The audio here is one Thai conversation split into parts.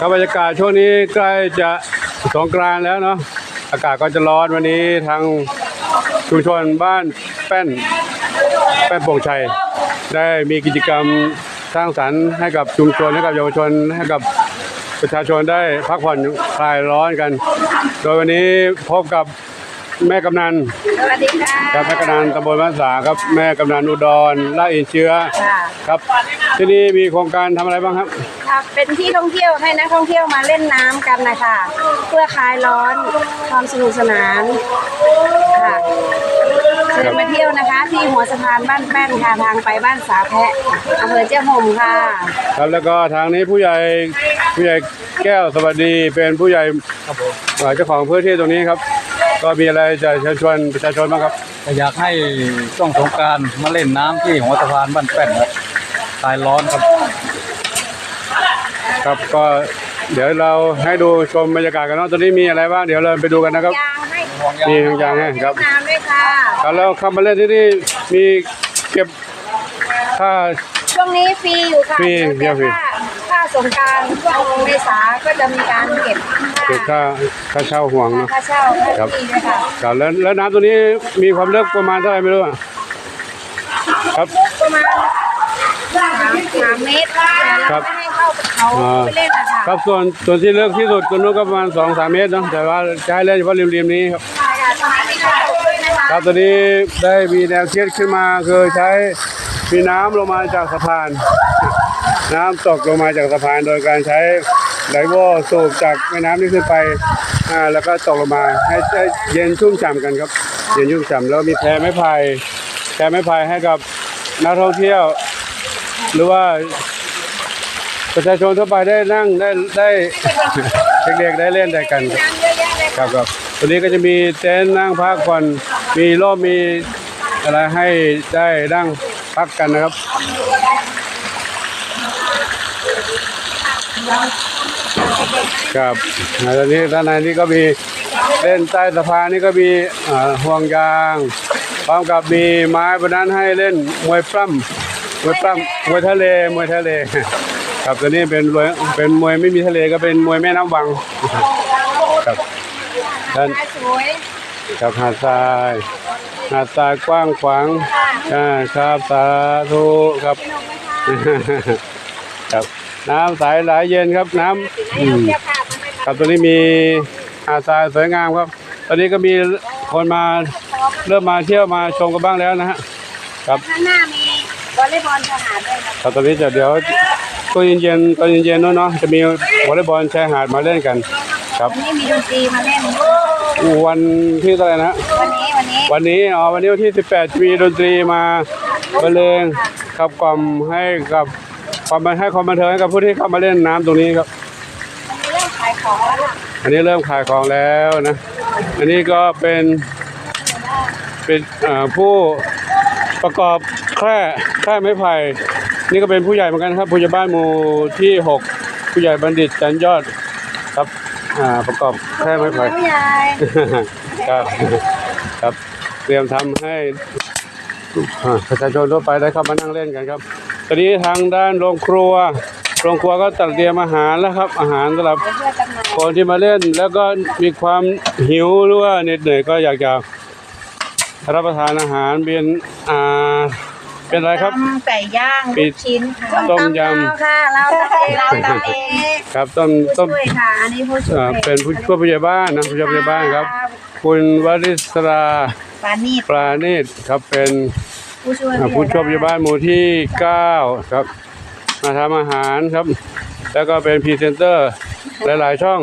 ครับบรรยากาศช่วงนี้ใกล้จะสงกรานต์แล้วเนาะอากาศก็จะร้อนวันนี้ทางชุมชนบ้านแป้นแป้นโป่งชัย ได้มีกิจกรรมสร้างสรรค์ให้กับชุมชนให้กับเยาวชนให้กับประชาชนได้พักผ่อนคลายร้อนกัน โดยวันนี้พบกับ แม่กำนันสวัสดีค่ะครับแม่กำนันตำบลบ้านสาครับแม่กำนันอุดรละอินเชื้อค่ะครับ ที่นี่มีโครงการทำอะไรบ้างครับครับเป็นที่ท่องเที่ยวให้นักท่องเที่ยวมาเล่นน้ำกันนะคะเพื่อคลายร้อนความสนุกสนานค่ะเชิญมาเที่ยวนะคะ ที่หัวสะพานบ้านแป้นค่ะทางไปบ้านสาแพะอำเภอเจ้าห่มค่ะ ครับแล้วก็ทางนี้ผู้ใหญ่ผู้ใหญ่แก้วสวัสดีเป็นผู้ใหญ่เอ่อเจ้าของพื้นที่ตรงนี้ครับ ก็มีอะไรจะเชิญชวนประชาชนบ้างครับก็อยากให้ช่วงสงกรารมาเล่นน้ำที่หัวสะพานบ้านแป้นครับคลายร้อนครับ ครับก็เดี๋ยวเราให้ดูชมบรรยากาศกันเนาะตอนนี้มีอะไรบ้างเดี๋ยวเราไปดูกันนะครับ ยางให้มีทางยางให้ครับ น้ำด้วยค่ะ ครับแล้วเข้ามาเล่นที่นี่มีเก็บค่า ช่วงนี้ฟรีอยู่ค่ะฟรีเดี๋ยวฟรีค่าค่า สงกรารช่วงเมษาก็จะมีการเก็บเก็บค่าค่าเช่าห่วงเนาะค่าเช่าค่าครับฟรีด้วยค่ะครับแล้วแล้วน้ำตัวนี้มีความลึกประมาณเท่าไหร่ไม่รู้อะครับ ประมาณสามสามเมตรแต่เราไม่ให้เข้าเขาอ่าไปเล่นนะคะครับส่วนส่วนที่ลึกที่สุดตัวนู้นก็ประมาณสองสามเมตรเนาะแต่ว่าใช้เล่นเฉพาะริมๆนี้ครับ ใช่ค่ะตอนนี้มีการตกด้วยนะคะครับตอนนี้ได้มีแนวคิดขึ้นมาคือใช้มีน้ำลงมาจากสะพาน น้ำตกลงมาจากสะพานโดยการใช้ไดโวสูบจากแม่น้ำนี้ขึ้นไปอ่าแล้วก็ตกลงมาให้ให้เย็นชุ่มฉ่ำกันครับ เย็นชุ่มฉ่ำแล้วมีแพไม้ไผ่แพไม้ไผ่ให้กับนักท่องเที่ยว หรือว่า ประชาชนทั่วไปได้นั่งได้ได้เด็กๆได้เล่นได้กันครับ น้ำเยอะแยะเลยครับครับตัวนี้ก็จะมีเต็นท์นั่งพักผ่อนมีร่มมีอะไรให้ได้นั่งพักกันนะครับ ครับอ่าตอนนี้ด้านในนี้ก็มีเล่นใต้สะพานนี่ก็มีอ่าห่วงยางพร้อมกับมีไม้บนนั้นให้เล่นมวยปล้ำมวยปล้ำมวยทะเลมวยทะเล ครับตัวนี้เป็นมวยเป็นมวยไม่มีทะเลก็เป็นมวยแม่น้ำวังครับด้านกับหาดทรายหาดทรายกว้างขวางอ่าครับสาธุครับ น้ำใสไหลเย็นครับน้ำอืมเทียบค่ะมันไม่ครับตัวนี้มีหาดทรายสวยงามครับ ตอนนี้ก็มีคนมาเริ่มมาเที่ยวมาชมกันบ้างแล้วนะฮะครับข้างหน้ามีวอลเลย์บอลทหารด้วยค่ะครับตอนนี้จะเดี๋ยวตอนเย็นๆตอนเย็นๆนู้นเนาะจะมีวอลเลย์บอลชายหาดมาเล่นกัน ครับวันนี้มีดนตรีมาเล่นวันที่เท่าไหร่นะวันนี้วันนี้วันนี้อ๋อวันนี้วันที่ 18 มีดนตรีมาบรรเลงขับกล่อมให้กับ ความบันให้ความบันเทิงให้กับผู้ที่เข้ามาเล่นน้ำตรงนี้ครับวันนี้เริ่มขายของแล้วค่ะอันนี้เริ่มขายของแล้วนะ อันนี้ก็เป็นเป็นเอ่อผู้ประกอบแคร่แคร่ไม้ไผ่นี่ก็เป็นผู้ใหญ่เหมือนกันครับผู้ใหญ่บ้านหมู่ที่ 6 ผู้ใหญ่บัณฑิตจันยอดครับอ่าประกอบแคร่ไม้ไผ่ผู้ใหญ่ครับครับเตรียมทำให้อ่าประชาชนทั่วไปได้เข้ามานั่งเล่นกันครับ ตอนนี้ทางด้านโรงครัว โรงครัวก็จัดเตรียมอาหารแล้วครับ อาหารสำหรับเพื่อจำหน่ายคนที่มาเล่น แล้วก็มีความหิวหรือว่าเหน็ดเหนื่อยก็อยากจะรับประทานอาหารเป็นอ่าเป็นอะไรครับตำไก่ย่างปิลูดกชิ้นค่ะต้มยำตำค่ะเราทำเองเราทำเองครับต้มผู้ต้มช่วยค่ะอันนี้ผู้ช่วอ่ายเป็นผู้ช่วยผู้ใหญ่บ้านนะผู้ช่วยผู้ใหญ่บ้านครับ คุณวริศราปานีดปราณีตครับเป็น ผู้ช่วยอ่าผู้ช่วยผู้ใหญ่บ้านหมู่ที่ 9 ครับ มาทำอาหารครับ แล้วก็เป็นพรีเซนเตอร์ หลาย ๆ ช่อง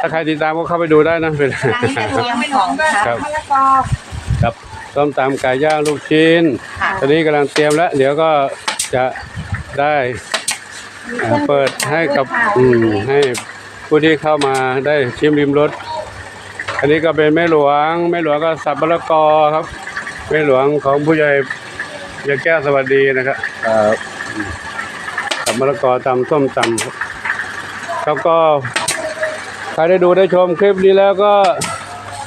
ถ้าใครติดตามก็เข้าไปดูได้นะเป็น ร้านกระเทียมของค่ะครับ มะละกอครับต้มตำไก่ย่างลูกชิ้น ค่ะตอนนี้กำลังเตรียมแล้ว เดี๋ยวก็จะได้อ่าเปิดให้กับอืมให้ผู้ที่เข้ามาได้ชิมริมรส อันนี้ก็เป็นแม่หลวงแม่หลวงก็สับมะละกอครับ แม่หลวงของผู้ใหญ่ยาแก้วสวัสดีนะครับสับมะละกอตำส้มตำครับแล้วก็ใครได้ดูได้ชมคลิปนี้แล้วก็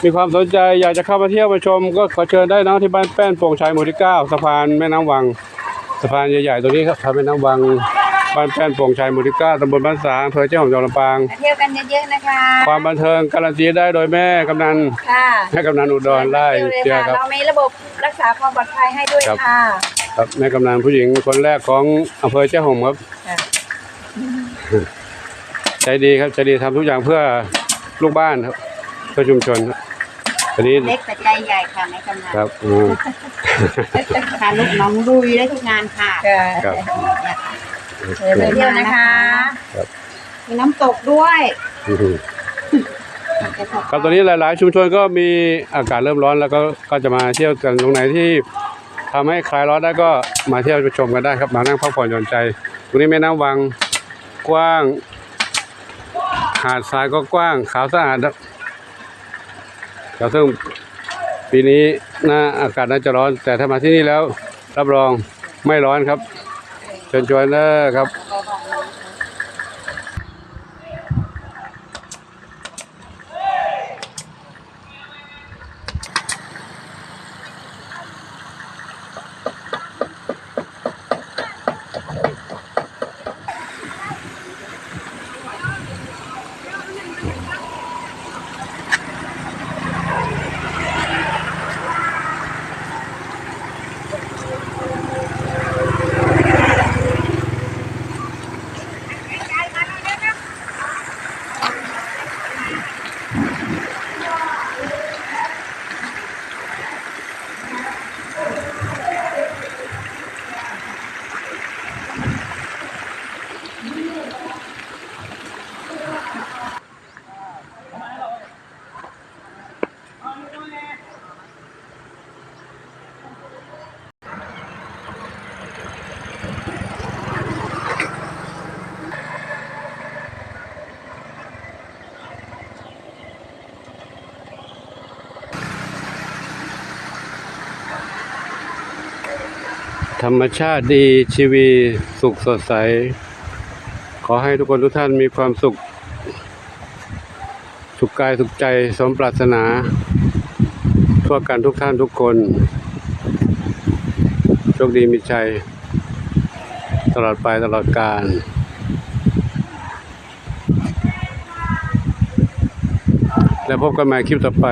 มีความสนใจอยากจะเข้ามาเที่ยวมาชม ก็ขอเชิญได้นะที่บ้านแป้นโป่งชัยหมู่ที่ 9สะพานแม่น้ำวังสะพานใหญ่ๆตรงนี้ครับสะพานแม่น้ำวัง บ้านแป้นโป่งชัยหมู่ที่เก้าตำบลบ้านสางอำเภอเจ้าของจังหวัดลำปาง มาเที่ยวกันเยอะๆนะคะความบันเทิงการันตีได้โดยแม่กำนันค่ะแม่กำนันอุดรไล่เที่ยวเลยเชียค่ะครับ เรามีระบบรักษาความปลอดภัยให้ด้วยครับ ค่ะครับแม่กำนันผู้หญิงคนแรกของอำเภอเจ้าหงครับ ค่ะ ใจดีครับใจดีทำทุกอย่างเพื่อลูกบ้านครับเพื่อชุมชนครับตอนนี้เล็กแต่ใจใหญ่ค่ะในกำนันครับอืมค่ะลูกน้องลุยได้ทุกงานค่ะค่ะครั บเชิญมาเที่ยวนะคะมีน้ำตกด้วยอืมครับตอนนี้หลาย ๆ ชุมชนก็มีอากาศเริ่มร้อนแล้วก็ก็จะมาเที่ยวกันตรงไหนที่ทำให้คลายร้อนได้ก็มาเที่ยวชมกันได้ครับมานั่งพักผ่อนหย่อนใจตรงนี้แม่น้ำวังกว้าง หาดทรายก็กว้างขาวสะอาดครับครับซึ่งปีนี้น่าอากาศน่าจะร้อน แต่ถ้ามาที่นี่แล้วรับรองไม่ร้อนครับ เชิญชวนนะครับ ธรรมชาติดีชีวีสุขสดใส ขอให้ทุกคนทุกท่านมีความสุข สุขกายสุขใจสมปรารถนา ทั่วกันทุกท่านทุกคนโชคดีมีชัย ตลอดไปตลอดกาลแล้วพบกันใหม่คลิปต่อไป